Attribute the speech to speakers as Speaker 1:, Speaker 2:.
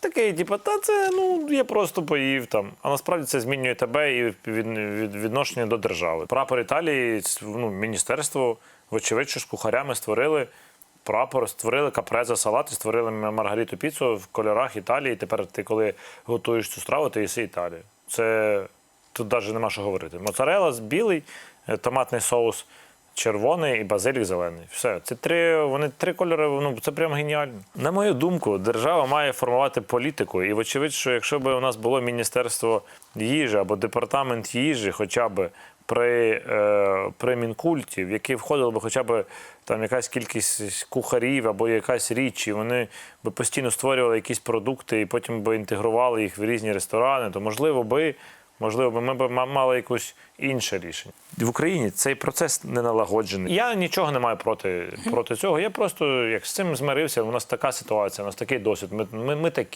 Speaker 1: Такий, типу, та це ну я просто поїв там. А насправді це змінює тебе і від, від, відношення до держави. Прапор Італії, ну, міністерство, вочевидь, що з кухарями створили прапор, створили капреза салат і створили маргариту піцу в кольорах Італії. Тепер ти, коли готуєш цю страву, ти їси Італію. Це тут навіть нема що говорити. Моцарела білий, е, томатний соус червоний і базилік зелений. Все, це три, вони три кольори. Ну це прям геніально. На мою думку, держава має формувати політику. І вочевидь, що якщо б у нас було міністерство їжі або департамент їжі, хоча б при, е, при мінкульті, в який входило б хоча б там якась кількість кухарів або якась річ, і вони б постійно створювали якісь продукти і потім би інтегрували їх в різні ресторани, то можливо би. Можливо, ми б ма- мали якусь інше рішення. В Україні цей процес не налагоджений. Я нічого не маю проти, проти цього. Я просто як з цим змирився. У нас така ситуація, у нас такий досвід. Ми, ми, ми такі.